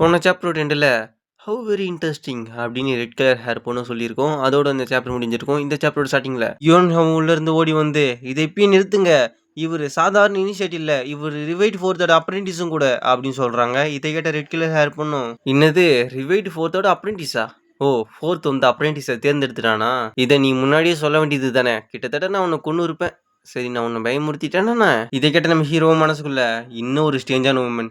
போன சாப்டர் ரெண்டில் how very interesting அப்படின்னு ரெட் கலர் ஹேர் பொண்ணு சொல்லியிருக்கோம். அதோட அந்த சாப்டர் முடிஞ்சிருக்கும். இந்த சாப்டரோட ஸ்டார்டிங்கில் யோன் ஹம் உள்ளேருந்து ஓடி வந்து இதை இப்பயும் நிறுத்துங்க. இவர் சாதாரண இனிஷியேட்டிவ் இல்லை. இவர் ரிவைட் ஃபோர்த்தோட அப்ரெண்டிஸும் கூட அப்படின்னு சொல்கிறாங்க இதை கேட்ட ரெட் கலர் ஹேர் பொண்ணும் என்னது ரிவைட் ஃபோர்த்தோட அப்ரெண்டிஸா ஓ ஃபோர்த் வந்து அப்ரெண்டிஸை தேர்ந்தெடுத்துட்டானா? இதை நீ முன்னாடியே சொல்ல வேண்டியது தானே. கிட்டத்தட்ட நான் உன்னை கொண்டு இருப்பேன் சரி நான் உன்னை பயமுறுத்திட்டேன்னா இதை கேட்ட நம்ம ஹீரோ மனசுக்குள்ள இன்னும் ஒரு ஸ்டேஞ்சான உமன்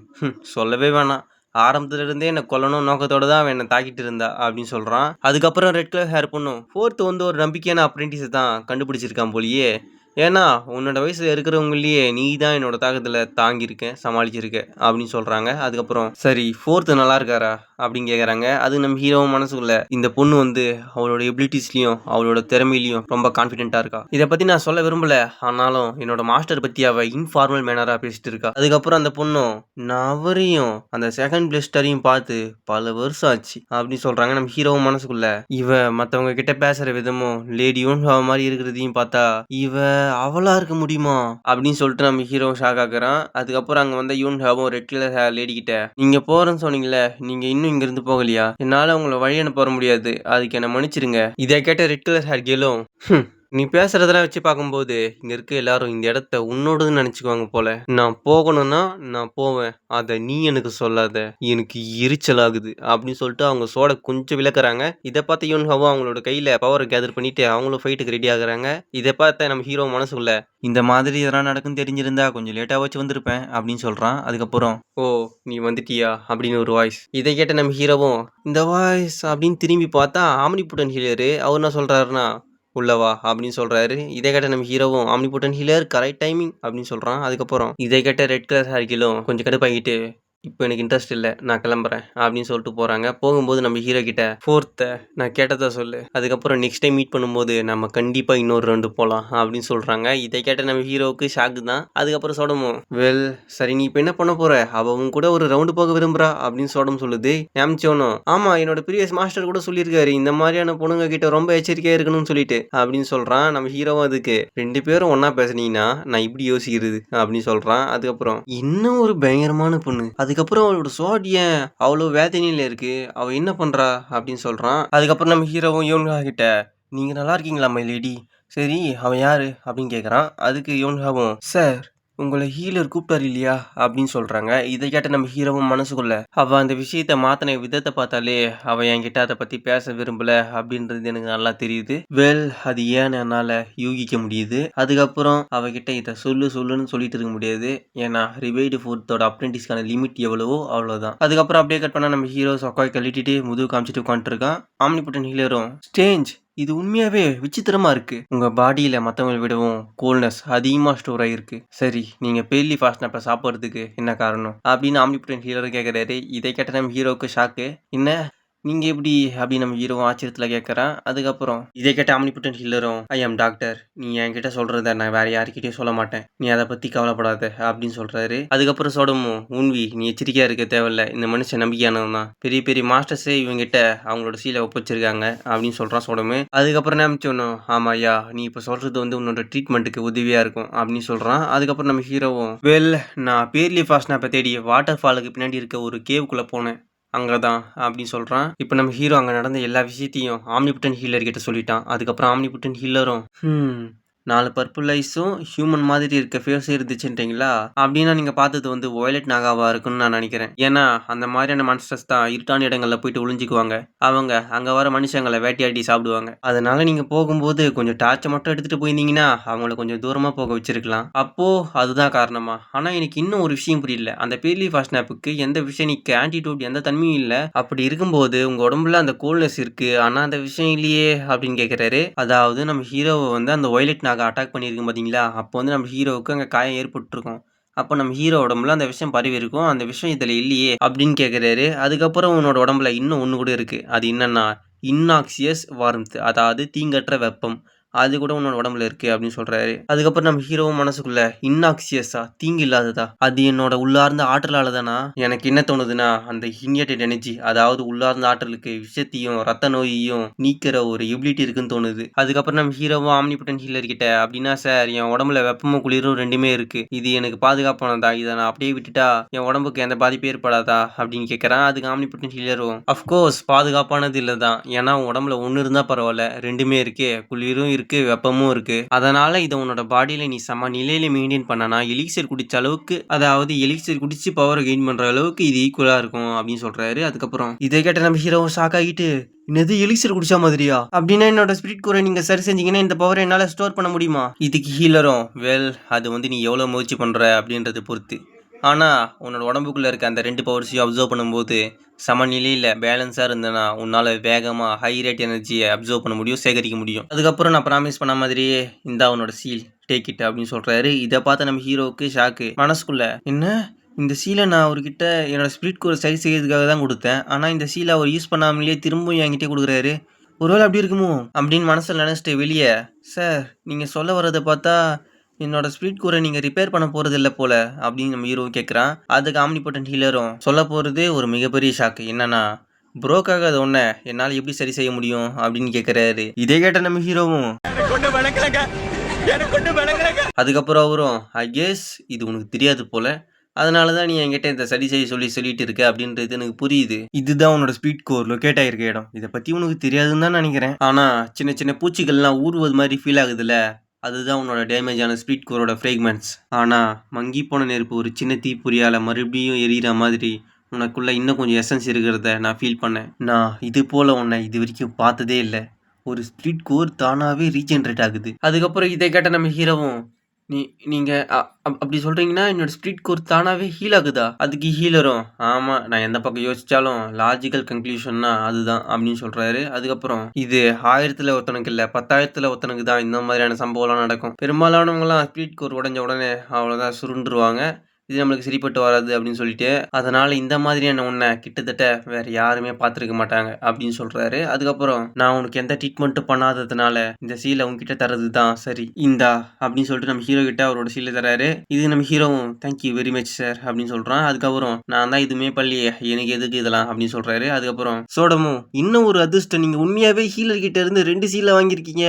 சொல்லவே வேணாம். ஆரம்பத்துலேருந்தே என்னை கொல்லணும் நோக்கத்தோட தான் அவன் என்னை தாக்கிட்டு இருந்தா அப்படின்னு சொல்கிறான் அதுக்கப்புறம் ரெட் கலர் ஹேர் பண்ணும் ஃபோர்த்து வந்து ஒரு நம்பிக்கையான அப்ரெண்டிஸை தான் கண்டுபிடிச்சிருக்கான் போலியே. ஏன்னா உன்னோட வயசில் இருக்கிறவங்களையே நீ தான் என்னோட தாக்கத்தில் தாங்கியிருக்கேன் சமாளிச்சிருக்க அப்படின்னு சொல்கிறாங்க அதுக்கப்புறம் சரி ஃபோர்த்து நல்லா இருக்காரா? அப்படின்னு கேட்குறாங்க அது நம்ம ஹீரோவும் மனசுக்குள்ள இந்த பொண்ணு வந்து அவளோட எபிலிட்டிஸ்லையும் அவளோட திறமையிலையும் ரொம்ப கான்ஃபிடென்ட்டாக இருக்கா? இதை பற்றி நான் சொல்ல விரும்பல. ஆனாலும் என்னோட மாஸ்டர் பற்றி அவள் இன்ஃபார்மல் மேனராக பேசிட்டு இருக்கா. அதுக்கப்புறம் அந்த பொண்ணும் நான் அவரையும் அந்த செகண்ட் பிளஸ்டரையும் பார்த்து பல வருஷம் ஆச்சு அப்படின்னு சொல்கிறாங்க நம்ம ஹீரோவும் மனசுக்குள்ள. இவ மற்றவங்க கிட்ட பேசுகிற விதமும் லேடியும் அவ மாதிரி இருக்கிறதையும் பார்த்தா இவ அவளா இருக்க முடியுமா? அப்படின்னு சொல்லிட்டு நம்ம ஹீரோ ஷாக் ஆகுறான் அதுக்கப்புறம் அங்கே வந்த யூன் ஹாவும் ரெட் கலர் லேடி கிட்ட நீங்கள் போகிறேன்னு சொன்னீங்களே நீங்கள் இன்னும் இங்கேருந்து போகலையா? என்னால் உங்களை வழி அனுப்ப முடியாது. அதுக்கு என்ன மன்னிச்சிருங்க. இதை கேட்ட ரெட் கலர் ஹேர் கேலும் நீ பேசுறதெல்லாம் வச்சு பார்க்கும்போது இங்க இருக்க எல்லாரும் இந்த இடத்த உன்னோடதுன்னு நினைச்சுக்குவாங்க போல. நான் போகணும்னா நான் போவேன். அதை நீ எனக்கு சொல்லாத. எனக்கு எரிச்சல் ஆகுது அப்படின்னு சொல்லிட்டு அவங்க சோட கொஞ்சம் விளக்குறாங்க. இதை பார்த்து ஹவா அவங்களோட கையில பவர் கேதர் பண்ணிட்டு அவங்களும் ஃபைட்டுக்கு ரெடி ஆகுறாங்க. இதை பார்த்த நம்ம ஹீரோ மனசுக்குள்ள இந்த மாதிரி இதெல்லாம் நடக்கும் தெரிஞ்சிருந்தா கொஞ்சம் லேட்டாக வச்சு வந்திருப்பேன் அப்படின்னு சொல்றான். அதுக்கப்புறம் ஓ நீ வந்துட்டியா? அப்படின்னு ஒரு வாய்ஸ் இதை கேட்ட நம்ம ஹீரோவும் இந்த வாய்ஸ் அப்படின்னு திரும்பி பார்த்தா ஆம்னிபுட்டன் ஹீலரு அவர் என்ன சொல்றாருன்னா உள்ளவா அப்படின்னு சொல்கிறாரு இதை கேட்ட நம்ம ஹீரோவும் ஆம்னிபுட்டன் ஹீலர் கரெக்ட் டைமிங் அப்படின்னு சொல்கிறான் அதுக்கப்புறம் இதை கேட்ட ரெட் கலர் ஹேர்கிலும் கொஞ்சம் கடுப்பாகிட்டு இப்போ எனக்கு இன்ட்ரெஸ்ட் இல்லை நான் கிளம்புறேன் அப்படின்னு சொல்லிட்டு போகிறாங்க போகும்போது நம்ம ஹீரோ கிட்ட ஃபோர்த்தை நான் கேட்டதா சொல்லு. அதுக்கப்புறம் நெக்ஸ்ட் டைம் மீட் பண்ணும்போது நம்ம கண்டிப்பாக இன்னொரு ரெண்டு போகலாம் அப்படின்னு சொல்கிறாங்க இதை கேட்ட நம்ம ஹீரோவுக்கு ஷாக்கு தான். அதுக்கப்புறம் சோடமோ வெல் சரி நீ இப்போ என்ன பண்ண போகிற அவன் கூட ஒரு ரவுண்டு போக விரும்புறா அப்படின்னு சோடம் சொல்லுது. ஞாமிச்சோனும் ஆமாம் என்னோட ப்ரீவியஸ் மாஸ்டர் கூட சொல்லியிருக்காரு. இந்த மாதிரியான பொண்ணுங்க கிட்ட ரொம்ப எச்சரிக்கையாக இருக்கணும்னு சொல்லிட்டு அப்படின்னு சொல்கிறான் நம்ம ஹீரோவும் அதுக்கு. ரெண்டு பேரும் ஒன்றா பேசுனீங்கன்னா நான் இப்படி யோசிக்கிறது அப்படின்னு சொல்கிறான் அதுக்கப்புறம் இன்னும் ஒரு பயங்கரமான பொண்ணு. அதுக்கு அதுக்கப்புறம் அவளோட சோட் ஏன் அவ்வளோ வேதனையில் இருக்கு? அவள் என்ன பண்ணுறா அப்படின்னு சொல்கிறான் அதுக்கப்புறம் நம்ம ஹீரோவும் யோன்ஹா கிட்ட நீங்கள் நல்லா இருக்கீங்களா மை லேடி சரி அவன் யாரு? அப்படின்னு கேட்குறான் அதுக்கு யோன்ஹாவும் சார் உங்களை ஹீலர் கூப்பிட்டாரு இல்லையா? அப்படின்னு சொல்கிறாங்க இதை கேட்ட நம்ம ஹீரோவும் மனசுக்குள்ள அவள் அந்த விஷயத்த மாத்தின விதத்தை பார்த்தாலே அவள் என்கிட்ட அதை பற்றி பேச விரும்பல அப்படின்றது எனக்கு நல்லா தெரியுது. வெல் அது ஏன்னு என்னால் யூகிக்க முடியுது? அதுக்கப்புறம் அவகிட்ட இதை சொல்லு சொல்லுன்னு சொல்லிட்டு இருக்க முடியாது. ஏன்னா ரிவைடு ஃபோர்த்தோட அப்ரெண்டிஸ்க்கான லிமிட் எவ்வளவோ அவ்வளோதான் அதுக்கப்புறம் அப்படியே கட் பண்ணால் நம்ம ஹீரோ சொக்காய் கழட்டிட்டு முதுகு காமிச்சிட்டு உட்காந்துருக்கான் ஆம்னிபுட்டன் ஹீலரும் ஸ்டேஞ்ச் இது உண்மையாவே விசித்திரமா இருக்கு. உங்க பாடியில மத்தவங்களை விடவும் கூல்னஸ் அதிகமா ஸ்டோர் ஆயிருக்கு. சரி நீங்க பேர்லி ஃபாஸ்ட் அப்ப சாப்பிட்றதுக்கு என்ன காரணம்? அப்படின்னு ஆம்னிபுட்டன் ஹீரோ கேட்கிறாரு இதை கேட்ட நம்ம ஹீரோவுக்கு ஷாக்கு என்ன? நீங்க எப்படி அப்படின்னு நம்ம ஹீரோ ஆச்சரியத்தில் கேட்குறான் அதுக்கப்புறம் இதை கேட்ட ஆம்னிபுட்டன் ஹில்லரும் ஐ ஆம் டாக்டர் நீ என்கிட்ட சொல்றத நான் வேற யாருக்கிட்டையும் சொல்ல மாட்டேன். நீ அதை பத்தி கவலைப்படாத அப்படின்னு சொல்றாரு. அதுக்கப்புறம் சோடமும் உன்வி நீ எச்சரிக்கையா இருக்க தேவையில்ல. இந்த மனுஷன் நம்பிக்கையானவன் தான். பெரிய பெரிய மாஸ்டர்ஸே இவங்கிட்ட அவங்களோட சீலை ஒப்பச்சிருக்காங்க அப்படின்னு சொல்றான் சோடமு. அதுக்கப்புறம் நினைச்சோனும் ஆமா ஐயா நீ இப்போ சொல்றது வந்து உன்னோட ட்ரீட்மெண்ட்டுக்கு உதவியா இருக்கும் அப்படின்னு சொல்றான். அதுக்கப்புறம் நம்ம ஹீரோவும் வெல் நான் பேர்லி ஃபாஸ்ட் நான் இப்போ தேடி வாட்டர் ஃபாலுக்கு பின்னாடி இருக்க ஒரு கேவுக்குள்ள போனேன். அங்கே தான் அப்படின்னு சொல்கிறான் இப்போ நம்ம ஹீரோ அங்கே நடந்த எல்லா விஷயத்தையும் ஆம்னிபுட்டன் ஹீலர் கிட்ட சொல்லிட்டான். அதுக்கப்புறம் ஆம்னிபுட்டன் ஹீலரும் நாலு பர்பிள் ஐஸும் ஹியூமன் மாதிரி இருக்க ஃபேஸ் இருந்துச்சுன்றீங்களா? அப்படின்னா நீங்கள் பார்த்தது வந்து வயலட் நாகாவாக இருக்குன்னு நான் நினைக்கிறேன். ஏன்னா அந்த மாதிரியான மான்ஸ்டர்ஸ் தான் இருட்டான இடங்களில் போயிட்டு ஒளிஞ்சுக்குவாங்க. அவங்க அங்கே வர மனுஷங்களை வேட்டையாடி சாப்பிடுவாங்க. அதனால நீங்கள் போகும்போது கொஞ்சம் டார்ச்சை மட்டும் எடுத்துகிட்டு போயிருந்தீங்கன்னா அவங்கள கொஞ்சம் தூரமாக போக வச்சிருக்கலாம். அப்போது அதுதான் காரணமா. ஆனால் எனக்கு இன்னும் ஒரு விஷயம் புரியல. அந்த பேர்லி ஃபாஸ்ட் நாப்புக்கு எந்த விஷயம் நிற்க ஆன்டிடியூட் எந்த தன்மையும் இல்லை. அப்படி இருக்கும்போது உங்கள் உடம்புல அந்த கோல்னஸ் இருக்குது ஆனால் அந்த விஷயம் இல்லையே அப்படின்னு கேட்குறாரு அதாவது நம்ம ஹீரோவை வந்து அந்த வயலட் நாக அட்டாக் பண்ணியிருக்கும் பார்த்தீங்களா அப்போ வந்து நம்ம ஹீரோவுக்கு அங்கே காயம் ஏற்பட்டுருக்கோம். அப்போ நம்ம ஹீரோ உடம்புல அந்த விஷயம் பரவி இருக்கும் அந்த விஷயம் இதில் இல்லையே அப்படின்னு கேட்குறாரு அதுக்கப்புறம் உன்னோட உடம்புல இன்னும் ஒன்று கூட இருக்குது அது என்னன்னா இன்னாக்சியஸ் வார்ம்த் அதாவது தீங்கற்ற வெப்பம். அது கூட உன்னோட உடம்புல இருக்கு அப்படின்னு சொல்றாரு. அதுக்கப்புறம் நம்ம ஹீரோவும் மனசுக்குள்ள இன்னாக்சியஸா? தீங்கு இல்லாததா? அது என்னோட உள்ளார்ந்த ஆற்றலால தானா எனக்கு என்ன தோணுதுன்னா அந்த இன்யேட்டட் எனர்ஜி அதாவது உள்ளார்ந்த ஆற்றலுக்கு விஷத்தையும் ரத்த நோயையும் நீக்கிற ஒரு எபிலிட்டி இருக்குன்னு தோணுது. அதுக்கப்புறம் நம்ம ஹீரோவும் ஆம்னிபட்டன் ஹீலர் கிட்ட அப்படின்னா சார் என் உடம்புல வெப்பமும் குளிரும் ரெண்டுமே இருக்கு. இது எனக்கு பாதுகாப்பானதா? இதை நான் அப்படியே விட்டுட்டா என் உடம்புக்கு எந்த பாதிப்பு ஏற்படாதா? அப்படின்னு கேட்கறான் அதுக்கு ஆம்னிபட்டன் ஹீலரும் அஃப்கோர்ஸ் பாதுகாப்பானது இல்லை தான் ஏன்னா உன் உடம்புல ஒன்று இருந்தால் பரவாயில்ல ரெண்டுமே இருக்கே. குளிரும் இருக்கு. வெப்பமும் இருக்கு. அதனால இதை உன்னோட பாடியில நீ சம நிலையில மெயின்டைன் பண்ணனா எலிக்சர் குடிச்ச அளவுக்கு அதாவது எலிக்சர் குடிச்சு பவரை கெயின் பண்ற அளவுக்கு இது ஈக்குவலா இருக்கும் அப்படின்னு சொல்றாரு. அதுக்கப்புறம் இதை கேட்ட நம்ம ஹீரோ ஷாக் ஆகிட்டு என்னது எலிக்சர் குடிச்சா மாதிரியா? அப்படின்னா என்னோட ஸ்பிரிட் கூரை நீங்க சரி செஞ்சீங்கன்னா இந்த பவரை என்னால ஸ்டோர் பண்ண முடியுமா? இதுக்கு ஹீலரும் வெல் அது வந்து நீ எவ்வளவு முயற்சி பண்ற அப்படின்றத பொறுத்து. ஆனால் உன்னோட உடம்புக்குள்ளே இருக்க அந்த ரெண்டு பவர்ஸையும் அப்சர்வ் பண்ணும்போது சமநிலையில் பேலன்ஸாக இருந்தனா உன்னால் வேகமாக ஹை ரேட் எனர்ஜியை அப்சர்வ் பண்ண முடியும் சேகரிக்க முடியும். அதுக்கப்புறம் நான் ப்ராமிஸ் பண்ண மாதிரியே இந்த அவனோட சீல் டேக் இட் அப்படின்னு சொல்கிறாரு இதை பார்த்த நம்ம ஹீரோவுக்கு ஷாக்கு மனசுக்குள்ள என்ன? இந்த சீலை நான் அவர்கிட்ட என்னோட ஸ்பிரிட் கோர் சரி செய்யறதுக்காக தான் கொடுத்தேன். ஆனால் இந்த சீலை அவர் யூஸ் பண்ணாமலேயே திரும்பவும் என்கிட்டே கொடுக்குறாரு. ஒருவேளை அப்படி இருக்குமோ? அப்படின்னு மனசில் நினச்சிட்டு வெளியே சார் நீங்கள் சொல்ல வர்றதை பார்த்தா என்னோட ஸ்பீட் கூரை நீங்கள் ரிப்பேர் பண்ண போகிறது இல்லை போல அப்படின்னு நம்ம ஹீரோ கேட்குறான் அதுக்கு ஆம்னிபோட்டன் ஹீலரும் சொல்ல போகிறது ஒரு மிகப்பெரிய ஷாக்கு என்னன்னா ப்ரோக்காக அது ஒன்றை என்னால் எப்படி சரி செய்ய முடியும் அப்படின்னு கேட்குறாரு இதே கேட்ட நம்ம ஹீரோவும் அதுக்கப்புறம் அவரும் ஐ கெஸ் இது உனக்கு தெரியாது போல. அதனால தான் நீ என்கிட்ட இந்த சரி செய்ய சொல்லி சொல்லிட்டு இருக்க அப்படின்றது எனக்கு புரியுது. இதுதான் உன்னோட ஸ்பீட் கோர் லொக்கேட் ஆயிருக்க இடம். இதை பற்றி உனக்கு தெரியாதுன்னு தான் நினைக்கிறேன். ஆனால் சின்ன சின்ன பூச்சிகள்லாம் ஊறுவது மாதிரி ஃபீல் ஆகுதுல்ல. அதுதான் உன்னோட டேமேஜான ஸ்பீட் கோரோட ஃப்ரேக்மெண்ட்ஸ் ஆனால் மங்கி போன நெருப்பு ஒரு சின்ன தீப்பொறியால் மறுபடியும் எரியிற மாதிரி உனக்குள்ள இன்னும் கொஞ்சம் எசன்ஸ் இருக்கிறத நான் ஃபீல் பண்ணேன். நான் இது போல் உன்னை இது வரைக்கும் பார்த்ததே இல்லை. ஒரு ஸ்பிரிட் கோர் தானாகவே ரீஜென்ரேட் ஆகுது. அதுக்கப்புறம் இதை கேட்ட நம்ம ஹீரோவும் நீ நீங்கள் அப்படி சொல்கிறீங்கன்னா என்னோட ஸ்பிரிட் கோர் தானாகவே ஹீல் ஆகுதா? அதுக்கு ஹீலரும் ஆமாம் நான் எந்த பக்கம் யோசிச்சாலும் லாஜிக்கல் கன்க்ளூஷன்னா அதுதான் அப்படின்னு சொல்கிறாரு அதுக்கப்புறம் இது ஆயிரத்தில் ஒருத்தனுக்கு இல்லை பத்தாயிரத்தில் ஒருத்தனுக்கு தான் இந்த மாதிரியான சம்பவம்லாம் நடக்கும். பெரும்பாலானவங்களாம் ஸ்பிரிட் கோர் உடஞ்ச உடனே அவ்வளோதான் சுருண்டுருவாங்க. இது நம்மளுக்கு சரிப்பட்டு வராது அப்படின்னு சொல்லிட்டு அதனால இந்த மாதிரியான உன்னை கிட்டத்தட்ட வேற யாருமே பார்த்துருக்க மாட்டாங்க அப்படின்னு சொல்றாரு. அதுக்கப்புறம் நான் உனக்கு எந்த ட்ரீட்மெண்ட்டும் பண்ணாததுனால இந்த சீலை உன்கிட்ட தரது தான் சரி இந்தா அப்படின்னு சொல்லிட்டு நம்ம ஹீரோ கிட்ட அவரோட சீலை தராரு இது நம்ம ஹீரோவும் தேங்க்யூ வெரி மச் சார் அப்படின்னு சொல்றான். அதுக்கப்புறம் நான் தான் இதுவுமே பள்ளி எனக்கு எதுக்கு இதெல்லாம்? அப்படின்னு சொல்றாரு. அதுக்கப்புறம் சோடமும் இன்னும் ஒரு அதிர்ஷ்டம் நீங்க உண்மையாவே ஹீலர் கிட்ட இருந்து ரெண்டு சீலை வாங்கியிருக்கீங்க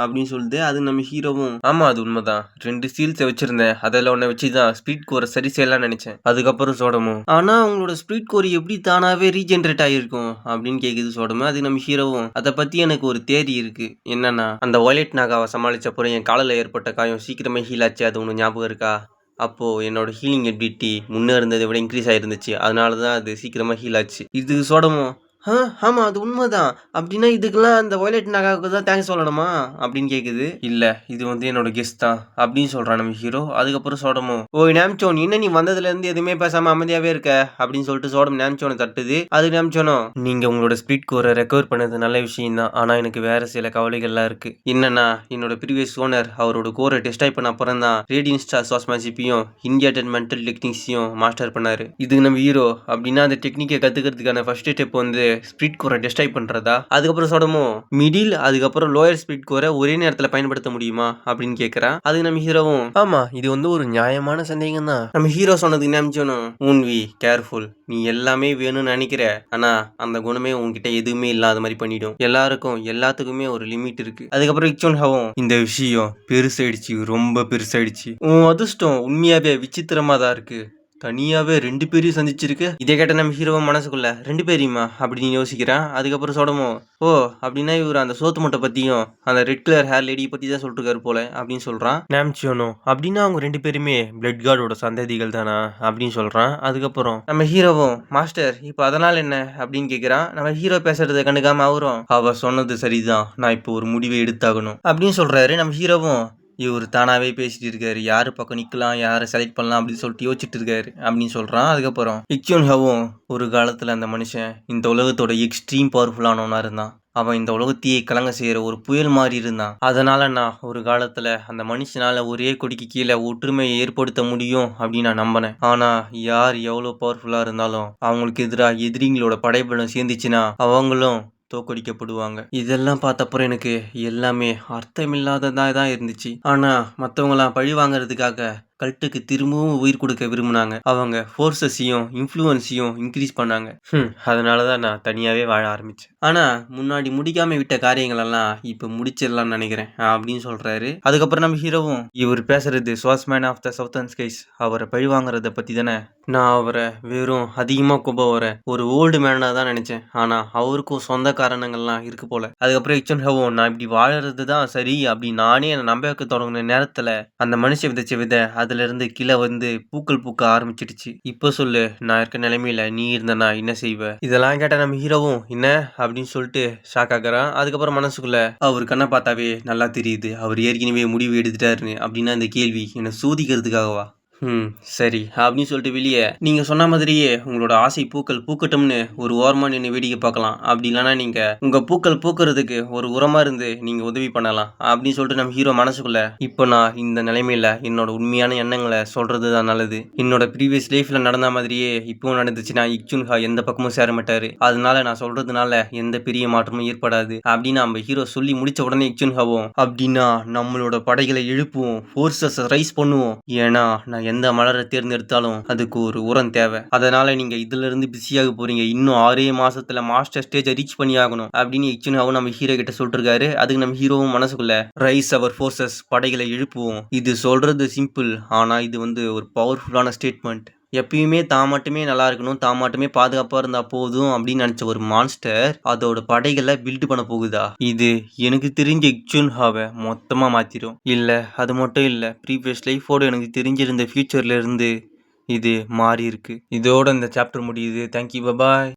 அப்படின்னு சொல்லுது அது நம்ம ஹீரோவும் ஆமா அது உண்மைதான். ரெண்டு சீல்ஸை வச்சிருந்தேன். அதில் ஒன்றை வச்சு தான் ஸ்பீட் கோரஸ் சரி செய்யலாம் நினைச்சேன். அதுக்கப்புறம் சோடமும் ஆனா அவங்களோட ஸ்பிரிட் கோரி எப்படி தானாவே ரீஜென்ரேட் ஆகிருக்கும் அப்படின்னு கேக்குது சோடமு. அது நம்ம ஹீரோவும். அதை பத்தி எனக்கு ஒரு தேதி இருக்கு. என்னன்னா அந்த ஒயலட் நாகாவை சமாளிச்சப்புறம் என் காலில் ஏற்பட்ட காயம் சீக்கிரமே ஹீல் ஆச்சு. அது ஒன்று ஞாபகம் இருக்கா? அப்போ என்னோட ஹீலிங் எபிலிட்டி முன்னே இருந்ததை விட இன்க்ரீஸ் ஆயிருந்துச்சு. அதனால தான் அது சீக்கிரமா ஹீல் ஆச்சு. இது சோடமும் ஆ ஆமாம் அது உண்மைதான். அப்படின்னா இதுக்கெல்லாம் அந்த வயலட் நாகாவுக்கு தான் தேங்க்ஸ் சொல்லணுமா? அப்படின்னு கேட்குது இல்லை இது வந்து என்னோட கெஸ்ட் தான் அப்படின்னு சொல்கிறான் நம்ம ஹீரோ அதுக்கப்புறம் சோடமும் ஓய் நேம்ச்சோன் என்ன நீ வந்ததுலேருந்து எதுவுமே பேசாமல் அமைதியாகவே இருக்க? அப்படின்னு சொல்லிட்டு சோடம் நேம்ச்சோனை தட்டுது. அது நேம்ச்சோனோ நீங்கள் உங்களோட ஸ்பீட் கோரை ரெக்கவர் பண்ணது நல்ல விஷயம் தான். ஆனால் எனக்கு வேறு சில கவலைகள்லாம் இருக்குது என்னன்னா என்னோட ப்ரீவியஸ் ஓனர் அவரோட கோரை டெஸ்ட் பண்ண அப்புறம் தான் ரேடியன் ஸ்டார் சுவாஸ்மாசிப்பையும் இந்தியா டென் மென்டல் டெக்னிக்ஸையும் மாஸ்டர் பண்ணார். இதுக்கு நம்ம ஹீரோ அப்படின்னா அந்த டெக்னிக்கை கற்றுக்கிறதுக்கான ஃபர்ஸ்ட் ஸ்டெப் வந்து ஸ்பீட் கோரை டெஸ்ட்ராய் பண்ணுறதா அதுக்கப்புறம் சொல்லமோ மிடில் அதுக்கப்புறம் லோயர் ஸ்பீட் கோரை ஒரே நேரத்தில் பயன்படுத்த முடியுமா? அப்படின்னு கேட்குறான் அதுக்கு நம்ம ஹீரோவும் ஆமாம் இது வந்து ஒரு நியாயமான சந்தேகம் தான் நம்ம ஹீரோ சொன்னதுக்கு நினைச்சோனும் ஊன்வி கேர்ஃபுல் நீ எல்லாமே வேணும்னு நினைக்கிற. ஆனால் அந்த குணமே உன்கிட்ட எதுவுமே இல்லாத மாதிரி பண்ணிடும். எல்லாருக்கும் எல்லாத்துக்குமே ஒரு லிமிட் இருக்கு. அதுக்கப்புறம் இக்சோன் ஹவும் இந்த விஷயம் பெருசாயிடுச்சு ரொம்ப பெருசாயிடுச்சு. உன் அதிர்ஷ்டம் உண்மையாவே விசித்திரமா தான் இருக்கு. தனியாகவே ரெண்டு பேரையும் சந்திச்சிருக்கு. இதை கேட்ட நம்ம ஹீரோவை மனசுக்குள்ள ரெண்டு பேரையுமா? அப்படின்னு யோசிக்கிறான். அதுக்கப்புறம் சோடமோ ஓ அப்படின்னா இவர் அந்த சோத்து மூட்டை பற்றியும் அந்த ரெட் கலர் ஹேர் லேடி பற்றி தான் சொல்லிட்டுருக்காரு போல அப்படின்னு சொல்கிறான் நேம்ச்சியோனோ அப்படின்னா அவங்க ரெண்டு பேருமே பிளட் கார்டோட சந்ததிகள் தானா? அப்படின்னு சொல்கிறான் அதுக்கப்புறம் நம்ம ஹீரோவும் மாஸ்டர் இப்போ அதனால் என்ன? அப்படின்னு கேட்குறான் நம்ம ஹீரோ பேசுறதை கண்டுக்காம அவரும் அவ சொன்னது சரிதான். நான் இப்போ ஒரு முடிவை எடுத்தாகணும். அப்படின்னு சொல்கிறாரு நம்ம ஹீரோவும் இவர் தானாகவே பேசிட்டு இருக்காரு. யார் பக்கம் நிற்கலாம் யாரை செலக்ட் பண்ணலாம் அப்படின்னு சொல்லிட்டு யோசிச்சுட்டு இருக்காரு அப்படின்னு சொல்கிறான் அதுக்கப்புறம் இக்யூன் ஹவும் ஒரு காலத்தில் அந்த மனுஷன் இந்த உலகத்தோட எக்ஸ்ட்ரீம் பவர்ஃபுல்லானவனாக இருந்தான். அவன் இந்த உலகத்தையே கலங்க செய்கிற ஒரு புயல் மாதிரி இருந்தான். அதனால் நான் ஒரு காலத்தில் அந்த மனுஷனால் ஒரே கொடிக்கு கீழே ஒற்றுமையை ஏற்படுத்த முடியும் அப்படின்னு நான் நம்பினேன். ஆனால் யார் எவ்வளோ பவர்ஃபுல்லாக இருந்தாலும் அவங்களுக்கு எதிராக எதிரிங்களோட படைபலம் சேர்ந்துச்சுன்னா அவங்களும் தோற்கடிக்கப்படுவாங்க இதெல்லாம் பார்த்தப்பறம் எனக்கு எல்லாமே அர்த்தமில்லாததாக தான் இருந்துச்சு. ஆனால் மற்றவங்களாம் பழி வாங்குறதுக்காக கல்ட்டுக்கு திரும்பவும் உயிர் கொடுக்க விரும்புனாங்க. அவங்க ஃபோர்ஸஸையும் இன்ஃப்ளூயன்ஸையும் இன்க்ரீஸ் பண்ணாங்க. ஹம், அதனால தான் நான் தனியாகவே வாழ ஆரம்பித்தேன் ஆனா முன்னாடி முடிக்காம விட்ட காரியங்கள் எல்லாம் இப்போ முடிச்சிடலாம்னு நினைக்கிறேன் அப்படின்னு சொல்றாரு. அதுக்கப்புறம் நம்ம ஹீரோவும். இவர் பேசுறது சுவாஸ்மேன் ஆஃப் த சவுத்தன் ஸ்கைஸ் அவரை பழி வாங்குறத பத்தி தானே. நான் அவரை வெறும் அதிகமாக கோபம் வர ஒரு ஓல்டு மேனாக தான் நினச்சேன். ஆனால் அவருக்கும் சொந்த காரணங்கள்லாம் இருக்கு போல. அதுக்கப்புறம் இச்சன் ஹவோ நான் இப்படி வாழறது தான் சரி அப்படி நானே என்னை நம்ப வைக்க தொடங்கின நேரத்தில் அந்த மனுஷ விதைச்ச விதை அதுலேருந்து கீழே வந்து பூக்கள் பூக்க ஆரம்பிச்சிடுச்சு. இப்போ சொல்லு நான் இருக்க நிலைமையில நீ இருந்தனா என்ன செய்வ? இதெல்லாம் கேட்ட நம்ம ஹீரோவும் என்ன? அப்படின்னு சொல்லிட்டு ஷாக் ஆகிறான் அதுக்கப்புறம் மனசுக்குள்ள அவர் கண்ணை பார்த்தாவே நல்லா தெரியுது. அவர் ஏற்கனவே முடிவு எடுத்துட்டாருன்னு அப்படின்னா இந்த கேள்வி என்னை சோதிக்கிறதுக்காகவா? ம் சரி. அப்படின்னு சொல்லிட்டு வெளியே நீங்கள் சொன்ன மாதிரியே உங்களோட ஆசை பூக்கள் பூக்கட்டும்னு ஒரு ஓரமாக நின்று வேடிக்கை பார்க்கலாம். அப்படி இல்லைன்னா நீங்கள் உங்கள் பூக்கள் பூக்கிறதுக்கு ஒரு உரமாக இருந்து நீங்கள் உதவி பண்ணலாம். அப்படின்னு சொல்லிட்டு நம்ம ஹீரோ மனசுக்குள்ள இப்போ நான் இந்த நிலைமையில என்னோட உண்மையான எண்ணங்களை சொல்கிறது தான் நல்லது. என்னோட ப்ரீவியஸ் லைஃப்பில் நடந்த மாதிரியே இப்போவும் நடந்துச்சுன்னா இக்சுன்ஹா எந்த பக்கமும் சேர மாட்டாரு. அதனால நான் சொல்கிறதுனால எந்த பெரிய மாற்றமும் ஏற்படாது. அப்படின்னு நம்ம ஹீரோ சொல்லி முடிச்ச உடனே இக்சுன்ஹாவும் அப்படின்னா நம்மளோட படைகளை எழுப்புவோம் ஃபோர்ஸஸ் ரைஸ் பண்ணுவோம். ஏன்னா நான் எந்த மலரை தேர்ந்தெடுத்தாலும் அதுக்கு ஒரு உரம் தேவை. அதனால நீங்க இதுல இருந்து பிஸியாக போறீங்க. இன்னும் ஆறே மாசத்துல மாஸ்டர் ஸ்டேஜை ரீச் பண்ணி ஆகணும் அப்படின்னு இச்சுனாவும் நம்ம ஹீரோ கிட்ட சொல்லிட்டு இருக்காரு அதுக்கு நம்ம ஹீரோவும் மனசுக்குள்ள ரைஸ் அவர் ஃபோர்ஸஸ் படைகளை எழுப்புவோம். இது சொல்றது சிம்பிள் ஆனா இது வந்து ஒரு பவர்ஃபுல்லான ஸ்டேட்மெண்ட் எப்பயுமே தான் மட்டுமே நல்லா இருக்கணும் தான் மட்டுமே பாதுகாப்பாக இருந்தால் போதும் அப்படின்னு நினச்ச ஒரு மான்ஸ்டர் அதோட படைகளை பில்ட் பண்ண போகுதா? இது எனக்கு தெரிஞ்ச இக்சுன்ஹாவை மொத்தமாக மாற்றிடும் இல்லை அது மட்டும் இல்லை ப்ரீவியஸ் லைஃபோடு எனக்கு தெரிஞ்சிருந்த ஃப்யூச்சர்லேருந்து இது மாறி இருக்கு இதோட இந்த சாப்டர் முடியுது. Thank you bye bye